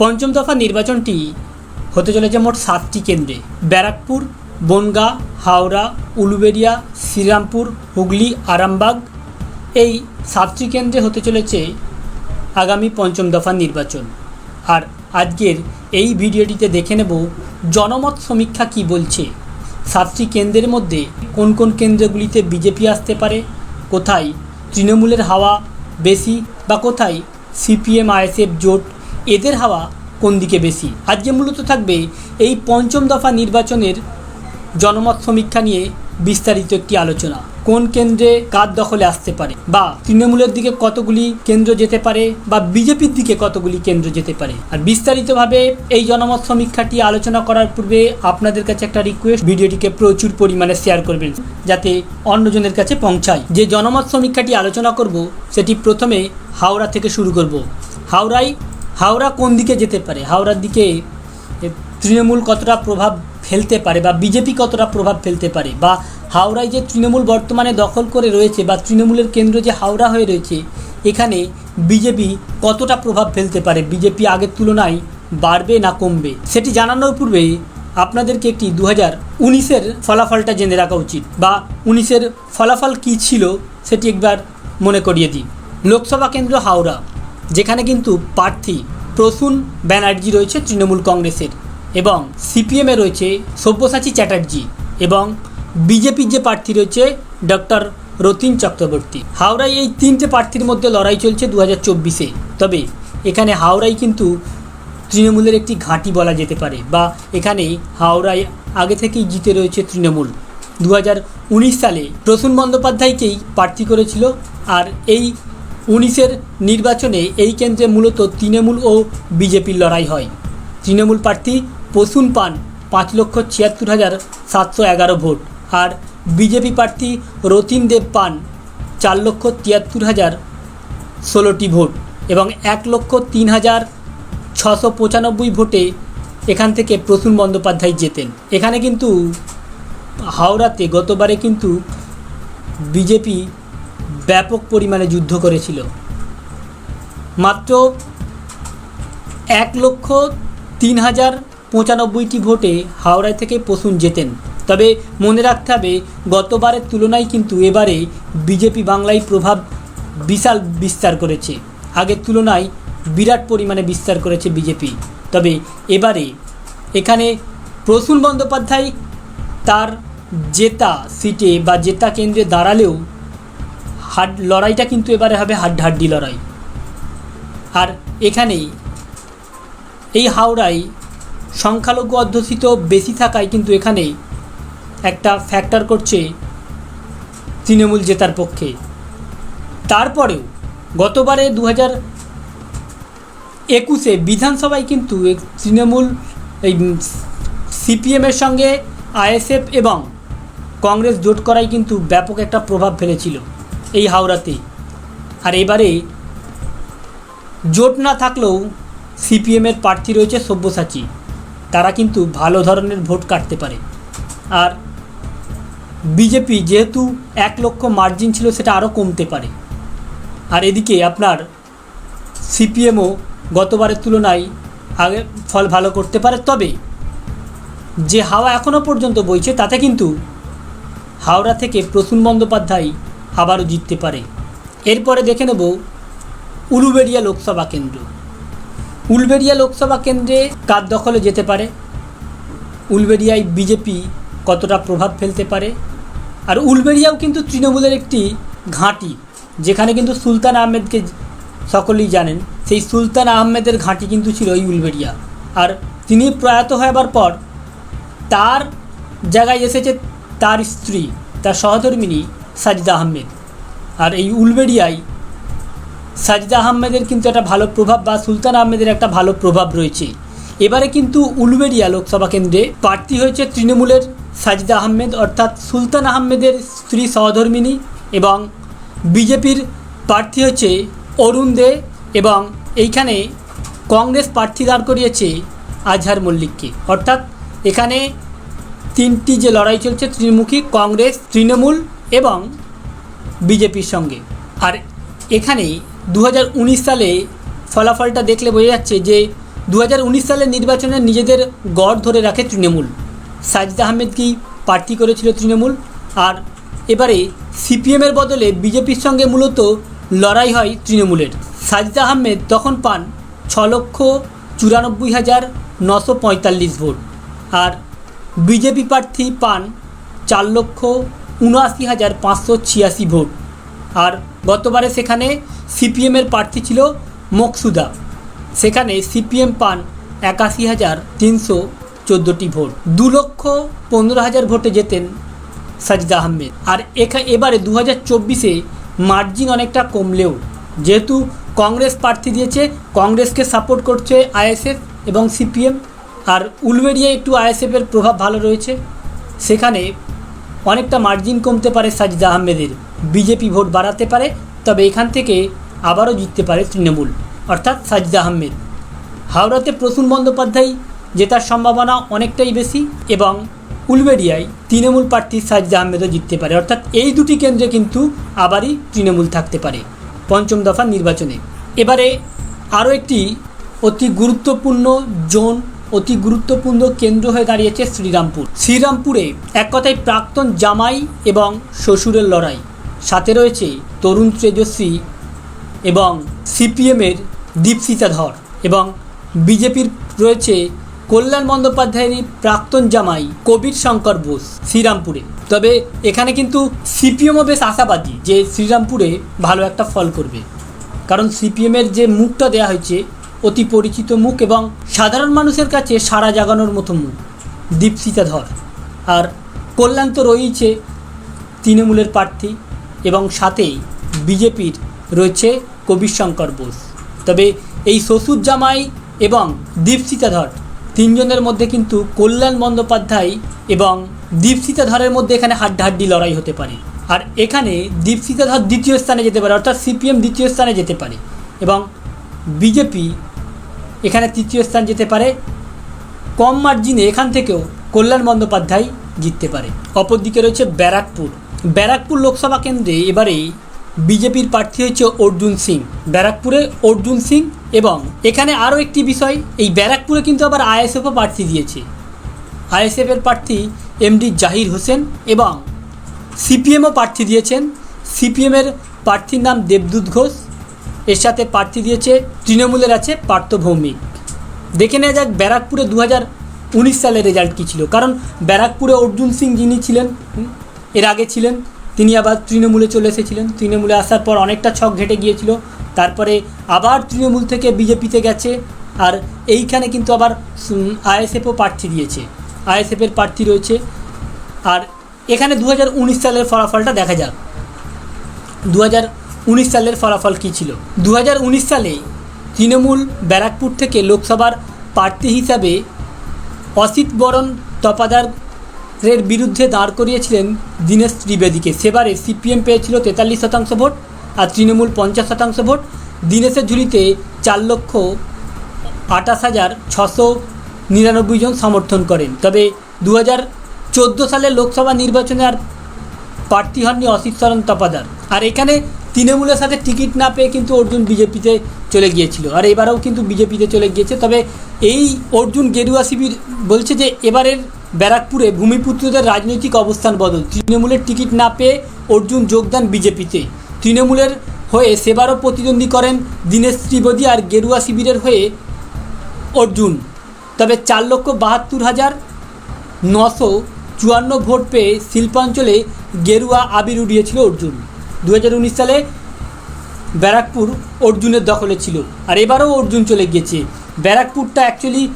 পঞ্চম দফা নির্বাচনটি হতে চলেছে মোট সাতটি কেন্দ্রে। ব্যারাকপুর, বনগাঁ, হাওড়া, উলুবেড়িয়া, শ্রীরামপুর, হুগলি, আরামবাগ। এই সাতটি কেন্দ্রে হতে চলেছে আগামী পঞ্চম দফা নির্বাচন। আর আজকের এই ভিডিওটিতে দেখে নেব জনমত সমীক্ষা কি বলছে। সাতটি কেন্দ্রের মধ্যে কোন কোন কেন্দ্রগুলিতে বিজেপি আসতে পারে? কোথায় তৃণমূলের হাওয়া বেশি বা কোথায় সিপিএম, আইএসএফ জোট এদের হাওয়া কোন দিকে বেশি? আজকে মূলত থাকবে এই পঞ্চম দফা নির্বাচনের জনমত সমীক্ষা নিয়ে বিস্তারিত একটি আলোচনা। কোন কেন্দ্রে কার দখলে আসতে পারে? বা তৃণমূলের দিকে কতগুলি কেন্দ্র যেতে পারে? বা বিজেপির দিকে কতগুলি কেন্দ্র যেতে পারে? আর বিস্তারিতভাবে এই জনমত সমীক্ষাটি আলোচনা করার পূর্বে আপনাদের কাছে একটা রিকোয়েস্ট ভিডিওটিকে প্রচুর পরিমাণে শেয়ার করবেন, যাতে অন্যজনের কাছে পৌঁছায়। যে জনমত সমীক্ষাটি আলোচনা করব, সেটি প্রথমে হাওড়া থেকে শুরু করব। হাওড়ায় হাওড়া কোন দিকে যেতে পারে? হাওড়ার দিকে তৃণমূল কতটা প্রভাব ফেলতে পারে বা বিজেপি কতটা প্রভাব ফেলতে পারে বা হাওড়ায় যে তৃণমূল বর্তমানে দখল করে রয়েছে বা তৃণমূলের কেন্দ্র যে হাওড়া হয়ে রয়েছে, এখানে বিজেপি কতটা প্রভাব ফেলতে পারে? বিজেপি আগের তুলনায় বাড়বে না কমবে? সেটি জানানোর পূর্বে আপনাদেরকে একটি দু হাজার উনিশের ফলাফলটা জেনে রাখা উচিত বা উনিশের ফলাফল কী ছিল সেটি একবার মনে করিয়ে দিই। লোকসভা কেন্দ্র হাওড়া। যেখানে কিন্তু প্রার্থী প্রসূন ব্যানার্জি রয়েছে তৃণমূল কংগ্রেসের এবং সিপিএমে রয়েছে সব্যসাচী চ্যাটার্জি এবং বিজেপির যে প্রার্থী রয়েছে ডক্টর রতিন চক্রবর্তী। হাওড়ায় এই তিনটে প্রার্থীর মধ্যে লড়াই চলছে দু হাজার চব্বিশে। তবে এখানে হাওড়ায় কিন্তু তৃণমূলের একটি ঘাঁটি বলা যেতে পারে বা এখানে হাওড়ায় আগে থেকেই জিতে রয়েছে তৃণমূল। দু হাজার উনিশ সালে প্রসূন বন্দ্যোপাধ্যায়কেই প্রার্থী করেছিল আর এই উনিশের নির্বাচনে এই কেন্দ্রে মূলত তৃণমূল ও বিজেপির লড়াই হয়। তৃণমূল প্রার্থী পশুন পান পাঁচ লক্ষ ছিয়াত্তর হাজার সাতশো এগারো ভোট আর বিজেপি প্রার্থী রতিন দেব পান চার লক্ষ তিয়াত্তর হাজার ষোলোটি ভোট এবং এক লক্ষ তিন হাজার ছশো পঁচানব্বই ভোটে এখান থেকে প্রসূন বন্দ্যোপাধ্যায় জেতেন। এখানে কিন্তু হাওড়াতে গতবারে কিন্তু বিজেপি ব্যাপক পরিমাণে যুদ্ধ করেছিল। মাত্র এক লক্ষ তিন হাজার পঁচানব্বইটি ভোটে হাওড়ায় থেকে প্রসূন জেতেন। তবে মনে রাখতে হবে, গতবারের তুলনায় কিন্তু এবারে বিজেপি বাংলায় প্রভাব বিশাল বিস্তার করেছে। আগের তুলনায় বিরাট পরিমাণে বিস্তার করেছে বিজেপি। তবে এবারে এখানে প্রসূন বন্দ্যোপাধ্যায় তার জেতা সিটে বা জেতা কেন্দ্রে দাঁড়ালেও হাড, লড়াইটা কিন্তু এবারে হবে হাড্ডাহাড্ডি লড়াই। আর এখানেই এই হাওড়ায় সংখ্যালঘু অধ্যুষিত বেশি থাকায় কিন্তু এখানে একটা ফ্যাক্টর করছে তৃণমূল জেতার পক্ষে। তারপরেও গতবারে দু হাজার একুশে বিধানসভায় কিন্তু তৃণমূল এই সিপিএমের সঙ্গে আইএসএফ এবং কংগ্রেস জোট করাই কিন্তু ব্যাপক একটা প্রভাব ফেলেছিল। এই হাওড়াতে। আর এবারে জোট না থাকলেও সিপিএমের প্রার্থী রয়েছে সব্যসাচী। তারা কিন্তু ভালো ধরনের ভোট কাটতে পারে। আর বিজেপি যেহেতু এক লক্ষ মার্জিন ছিল, সেটা আরও কমতে পারে। আর এদিকে আপনার সিপিএমও গতবারের তুলনায় আগে ফল ভালো করতে পারে। তবে যে হাওয়া এখনও পর্যন্ত বইছে, তাতে কিন্তু হাওড়া থেকে প্রসূন বন্দ্যোপাধ্যায় আবারও জিততে পারে। এরপরে দেখে নেব উলুবেড়িয়া লোকসভা কেন্দ্র। উলবেড়িয়া লোকসভা কেন্দ্রে কার দখলে যেতে পারে? উলবেড়িয়ায় বিজেপি কতটা প্রভাব ফেলতে পারে? আর উলবেড়িয়াও কিন্তু তৃণমূলের একটি ঘাঁটি, যেখানে কিন্তু সুলতান আহমেদকে সকলেই জানেন। সেই সুলতান আহমেদের ঘাঁটি কিন্তু ছিল এই উলবেড়িয়া। আর তিনি প্রয়াত হবার পর তার জায়গায় এসেছে তার স্ত্রী, তার সহধর্মিনী সাজিদা আহমেদ। আর এই উলবেড়িয়ায় সাজিদা আহমেদের কিন্তু একটা ভালো প্রভাব বা সুলতান আহমেদের একটা ভালো প্রভাব রয়েছে। এবারে কিন্তু উলবেড়িয়া লোকসভা কেন্দ্রে প্রার্থী হয়েছে তৃণমূলের সাজিদা আহমেদ, অর্থাৎ সুলতান আহমেদের স্ত্রী সহধর্মিনী এবং বিজেপির প্রার্থী হচ্ছে অরুণ দে এবং এইখানে কংগ্রেস প্রার্থী দাঁড় করিয়েছে আজহার মল্লিককে। অর্থাৎ এখানে তিনটি যে লড়াই চলছে, ত্রিমুখী, কংগ্রেস, তৃণমূল এবং বিজেপির সঙ্গে। আর এখানে দু সালে ফলাফলটা দেখলে বোঝা যাচ্ছে যে দু হাজার উনিশ সালের নির্বাচনে নিজেদের গড় ধরে রাখে তৃণমূল। সাজিদ আহমেদ কি প্রার্থী করেছিল তৃণমূল? আর এবারে সিপিএমের বদলে বিজেপির সঙ্গে মূলত লড়াই হয় তৃণমূলের। সাজিদ আহমেদ তখন পান ছ লক্ষ চুরানব্বই হাজার নশো পঁয়তাল্লিশ ভোট। আর বিজেপি প্রার্থী পান চার লক্ষ উনআশি হাজার পাঁচশো ছিয়াশি ভোট। আর গতবারে সেখানে সিপিএমের প্রার্থী ছিল মকসুদা। সেখানে সিপিএম পান একাশি হাজার তিনশো চোদ্দোটি ভোট। দু লক্ষ পনেরো হাজার ভোটে জেতেন সাজিদা আহমেদ। আর এখা, এবারে দু হাজার চব্বিশে মার্জিন অনেকটা কমলেও, যেহেতু কংগ্রেস প্রার্থী দিয়েছে, কংগ্রেসকে সাপোর্ট করছে আইএসএফ এবং সিপিএম। আর উলবেড়িয়ায় একটু আইএসএফের প্রভাব ভালো রয়েছে। সেখানে অনেকটা মার্জিন কমতে পারে সাজিদা আহমেদের। বিজেপি ভোট বাড়াতে পারে, তবে এখান থেকে আবারও জিততে পারে তৃণমূল, অর্থাৎ সাজিদা আহমেদ। হাওড়াতে প্রসূন বন্দ্যোপাধ্যায় জেতার সম্ভাবনা অনেকটাই বেশি এবং উলবেড়িয়ায় তৃণমূল প্রার্থী সাজিদা আহমেদও জিততে পারে, অর্থাৎ এই দুটি কেন্দ্রে কিন্তু আবারই তৃণমূল থাকতে পারে পঞ্চম দফার নির্বাচনে। এবারে আরও একটি অতি গুরুত্বপূর্ণ জোন অতি গুরুত্বপূর্ণ কেন্দ্র হয়ে দাঁড়িয়েছে শ্রীরামপুর। শ্রীরামপুরে এক কথায় প্রাক্তন জামাই এবং শ্বশুরের লড়াই। সাথে রয়েছে তরুণ তেজস্বী এবং সিপিএমের দীপশিতা ধর এবং বিজেপির রয়েছে কল্যাণ বন্দ্যোপাধ্যায়েরই প্রাক্তন জামাই কবির শঙ্কর বোস শ্রীরামপুরে। তবে এখানে কিন্তু সিপিএমও বেশ আশাবাদী যে শ্রীরামপুরে ভালো একটা ফল করবে। কারণ সিপিএমের যে মুখটা দেওয়া হয়েছে অতি পরিচিত মুখ এবং সাধারণ মানুষের কাছে সারা জাগানোর মতো মুখ। দীপশিতা ধর। আর কল্যাণ তো রয়েছে তৃণমূলের প্রার্থী এবং সাথেই বিজেপির রয়েছে কবির শঙ্কর বোস। তবে এই শ্বশুর জামাই এবং দীপশিতা ধর তিনজনের মধ্যে কিন্তু কল্যাণ বন্দ্যোপাধ্যায় এবং দীপশিতা ধরের মধ্যে এখানে হাড্ডাহাড্ডি লড়াই হতে পারে। আর এখানে দীপশিতা ধর দ্বিতীয় স্থানে যেতে পারে, অর্থাৎ সিপিএম দ্বিতীয় স্থানে যেতে পারে এবং বিজেপি এখানে তৃতীয় স্থান যেতে পারে। কম মার্জিনে এখান থেকেও কল্যাণ বন্দ্যোপাধ্যায় জিততে পারে। অপরদিকে রয়েছে ব্যারাকপুর। ব্যারাকপুর লোকসভা কেন্দ্রে এবারে বিজেপির প্রার্থী হচ্ছে অর্জুন সিং। ব্যারাকপুরে অর্জুন সিং এবং এখানে আরও একটি বিষয়, এই ব্যারাকপুরে কিন্তু আবার আইএসএফও প্রার্থী দিয়েছে। আইএসএফের প্রার্থী এমডি জাহির হোসেন এবং সিপিএমও প্রার্থী দিয়েছেন। সিপিএমের প্রার্থীর নাম দেবদূত ঘোষ। এর সাথে প্রার্থী দিয়েছে তৃণমূলের আছে পার্থ ভৌমিক। দেখে নেওয়া যাক ব্যারাকপুরে দু উনিশ সালের রেজাল্ট কী ছিল। কারণ ব্যারাকপুরে অর্জুন সিং যিনি ছিলেন এর আগে ছিলেন, তিনি আবার তৃণমূলে চলে এসেছিলেন। তৃণমূলে আসার পর অনেকটা ছক ঘেটে গিয়েছিল। তারপরে আবার তৃণমূল থেকে বিজেপিতে গেছে আর এইখানে কিন্তু আবার আইএসএফও প্রার্থী দিয়েছে। আইএসএফের প্রার্থী রয়েছে। আর এখানে দু হাজার উনিশ সালের ফলাফলটা দেখা যাক। দু উনিশ সালের ফলাফল কী ছিল? দু হাজার উনিশ সালে তৃণমূল ব্যারাকপুর থেকে লোকসভার প্রার্থী হিসাবে অসিত বরণ তপাদারের বিরুদ্ধে দাঁড় করিয়েছিলেন দীনেশ ত্রিবেদীকে। সেবারে সিপিএম পেয়েছিল তেতাল্লিশ শতাংশ ভোট আর তৃণমূল পঞ্চাশ শতাংশ ভোট। দীনেশের ঝুলিতে চার লক্ষ আঠাশ হাজার ছশো নিরানব্বই জন সমর্থন করেন। তবে দু হাজার চোদ্দ সালের লোকসভা নির্বাচনে আর প্রার্থী হননি অসিত সরণ তপাদার। আর এখানে তৃণমূলের সাথে টিকিট না পেয়ে কিন্তু অর্জুন বিজেপিতে চলে গিয়েছিল। আর এবারেও কিন্তু বিজেপিতে চলে গিয়েছে। তবে এই অর্জুন গেরুয়া শিবির বলছে যে এবারের ব্যারাকপুরে ভূমিপুত্রদের রাজনৈতিক অবস্থান বদল। তৃণমূলের টিকিট না পেয়ে অর্জুন যোগদান বিজেপিতে। তৃণমূলের হয়ে সেবারও প্রতিদ্বন্দ্বী করেন দীনেশ ত্রিবেদী আর গেরুয়া শিবিরের হয়ে অর্জুন। তবে চার লক্ষ বাহাত্তর হাজার নশো চুয়ান্ন ভোট পেয়ে শিল্পাঞ্চলে গেরুয়া আবির উড়িয়েছিল অর্জুন। দু হাজার উনিশ সালে ব্যারাকপুর অর্জুনের দখলে ছিল। আর এবারও অর্জুন চলে গিয়েছে। ব্যারাকপুরটা অ্যাকচুয়ালি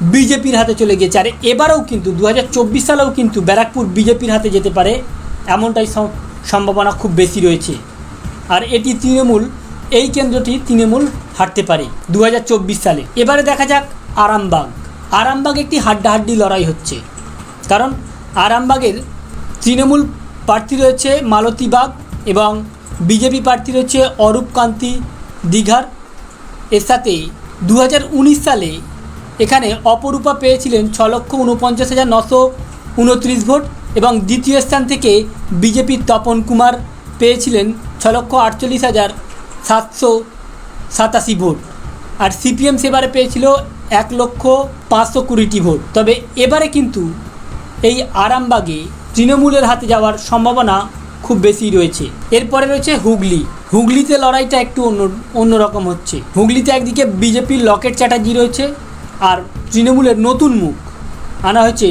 বিজেপির হাতে চলে গিয়েছে। আর এবারেও কিন্তু দু হাজার চব্বিশ সালেও কিন্তু ব্যারাকপুর বিজেপির হাতে যেতে পারে, এমনটাই সম্ভাবনা খুব বেশি রয়েছে। আর এটি তৃণমূল, এই কেন্দ্রটি তৃণমূল হারতে পারে দু হাজার চব্বিশ সালে। এবারে দেখা যাক আরামবাগ। আরামবাগ একটি হাড্ডাহাড্ডি লড়াই হচ্ছে। কারণ আরামবাগের তৃণমূল প্রার্থী রয়েছে মালতী বাগ এবং বিজেপি প্রার্থী রয়েছে অরূপকান্তি দীঘার। এর সাথে দু হাজার উনিশ সালে এখানে অপরূপা পেয়েছিলেন ছ লক্ষ উনপঞ্চাশ হাজার নশো উনত্রিশ ভোট এবং দ্বিতীয় স্থান থেকে বিজেপির তপন কুমার পেয়েছিলেন ছ লক্ষ আটচল্লিশ হাজার সাতশো সাতাশি ভোট। আর সিপিএম সেবারে পেয়েছিল এক লক্ষ পাঁচশো কুড়িটি ভোট। তবে এবারে কিন্তু এই আরামবাগে তৃণমূলের হাতে যাওয়ার সম্ভাবনা খুব বেশি রয়েছে। এরপরে রয়েছে হুগলি। হুগলিতে লড়াইটা একটু অন্য, অন্যরকম হচ্ছে। হুগলিতে একদিকে বিজেপির লকেট চ্যাটার্জি রয়েছে আর তৃণমূলের নতুন মুখ আনা হয়েছে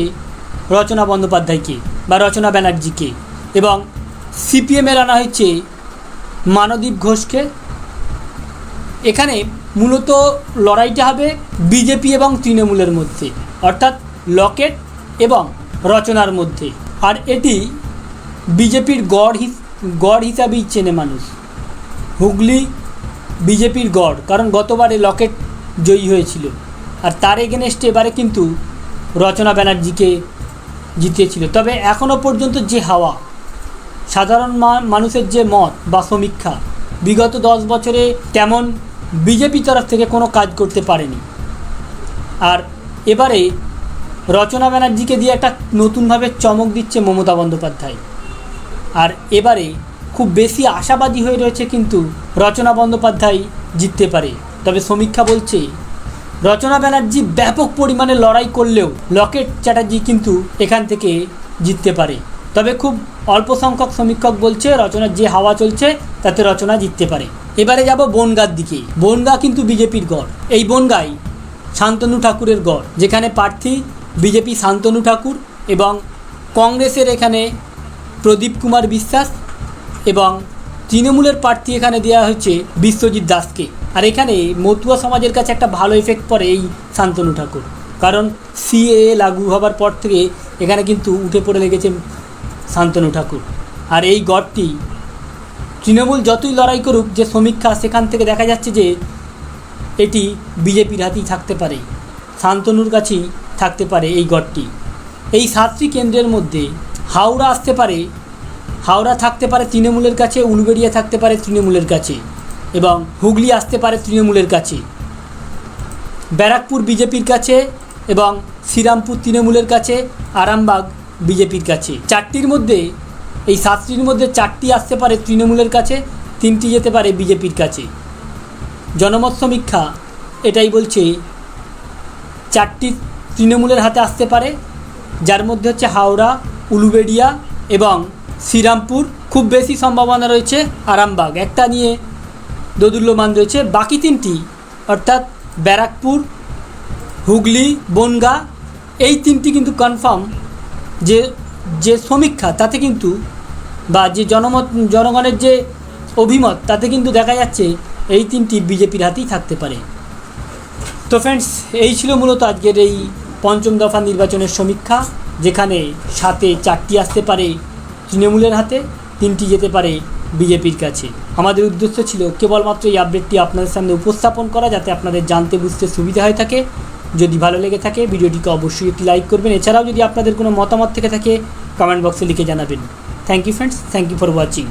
রচনা বন্দ্যোপাধ্যায়কে বা রচনা ব্যানার্জিকে এবং সিপিএমের আনা হয়েছে মানদীপ ঘোষকে। এখানে মূলত লড়াইটা হবে বিজেপি এবং তৃণমূলের মধ্যে, অর্থাৎ লকেট এবং রচনার মধ্যে। আর এটি বিজেপির গড় হিস, গড় হিসাবেই চেনে মানুষ। হুগলি বিজেপির গড়, কারণ গতবারে লকেট জয়ী হয়েছিল। আর তার এগেনস্টে এবারে কিন্তু রচনা ব্যানার্জিকে জিতিয়েছিল। তবে এখনও পর্যন্ত যে হাওয়া, সাধারণ মানুষের যে মত বা সমীক্ষা, বিগত দশ বছরে তেমন বিজেপি তরফ থেকে কোনো কাজ করতে পারেনি। আর এবারে রচনা ব্যানার্জিকে দিয়ে একটা নতুনভাবে চমক দিচ্ছে মমতা বন্দ্যোপাধ্যায়। আর এবারে খুব বেশি আশাবাদী হয়ে রয়েছে কিন্তু রচনা বন্দ্যোপাধ্যায় জিততে পারে। তবে সমীক্ষা বলছে, রচনা ব্যানার্জি ব্যাপক পরিমাণে লড়াই করলেও লকেট চ্যাটার্জি কিন্তু এখান থেকে জিততে পারে। তবে খুব অল্প সংখ্যক সমীক্ষক বলছে, রচনার যে হাওয়া চলছে তাতে রচনা জিততে পারে। এবারে যাব বনগার দিকে। বনগা কিন্তু বিজেপির গড়। এই বনগাই শান্তনু ঠাকুরের গড়, যেখানে প্রার্থী বিজেপি শান্তনু ঠাকুর এবং কংগ্রেসের এখানে প্রদীপ কুমার বিশ্বাস এবং তৃণমূলের প্রার্থী এখানে দেওয়া হয়েছে বিশ্বজিৎ দাসকে। আর এখানে মতুয়া সমাজের কাছে একটা ভালো এফেক্ট পড়ে এই শান্তনু ঠাকুর। কারণ সিএ লাগু হবার পর থেকে এখানে কিন্তু উঠে পড়ে লেগেছে শান্তনু ঠাকুর। আর এই গড়টি তৃণমূল যতই লড়াই করুক, যে সমীক্ষা সেখান থেকে দেখা যাচ্ছে যে এটি বিজেপির হাতেই থাকতে পারে। শান্তনুর কাছেই থাকতে পারে এই গড়টি। এই সাতটি কেন্দ্রের মধ্যে হাওড়া আসতে পারে, হাওড়া থাকতে পারে তৃণমূলের কাছে, উলুবেড়িয়া থাকতে পারে তৃণমূলের কাছে এবং হুগলি আসতে পারে তৃণমূলের কাছে। ব্যারাকপুর বিজেপির কাছে এবং শ্রীরামপুর তৃণমূলের কাছে, আরামবাগ বিজেপির কাছে। চারটির মধ্যে, এই সাতটির মধ্যে চারটি আসতে পারে তৃণমূলের কাছে, তিনটি যেতে পারে বিজেপির কাছে। জনমত সমীক্ষা এটাই বলছে, চারটি তৃণমূলের হাতে আসতে পারে, যার মধ্যে হচ্ছে হাওড়া, উলুবেড়িয়া এবং শ্রীরামপুর, খুব বেশি সম্ভাবনা রয়েছে আরামবাগ। একটা নিয়ে দোদুল্যমান রয়েছে। বাকি তিনটি, অর্থাৎ ব্যারাকপুর, হুগলি, বনগা, এই তিনটি কিন্তু কনফার্ম যে যে সমীক্ষা, তাতে কিন্তু বা যে জনমত, জনগণের যে অভিমত, তাতে কিন্তু দেখা যাচ্ছে এই তিনটি বিজেপির হাতেই থাকতে পারে। তো ফ্রেন্ডস এই ছিল মূলত আজকের এই পঞ্চম দফা নির্বাচনের সমীক্ষা, যেখানে সাথে চারটি আসতে পারে তৃণমূলের হাতে, তিনটি যেতে পারে বিজেপির কাছে। আমাদের উদ্দেশ্য ছিল কেবলমাত্র এই আপডেটটি আপনাদের সামনে উপস্থাপন করা, যাতে আপনাদের জানতে বুঝতে সুবিধা হয়ে থাকে। যদি ভালো লেগে থাকে, ভিডিওটিকে অবশ্যই একটি লাইক করবেন। এছাড়াও যদি আপনাদের কোনো মতামত থেকে থাকে কমেন্ট বক্সে লিখে জানাবেন। Thank you friends thank you for watching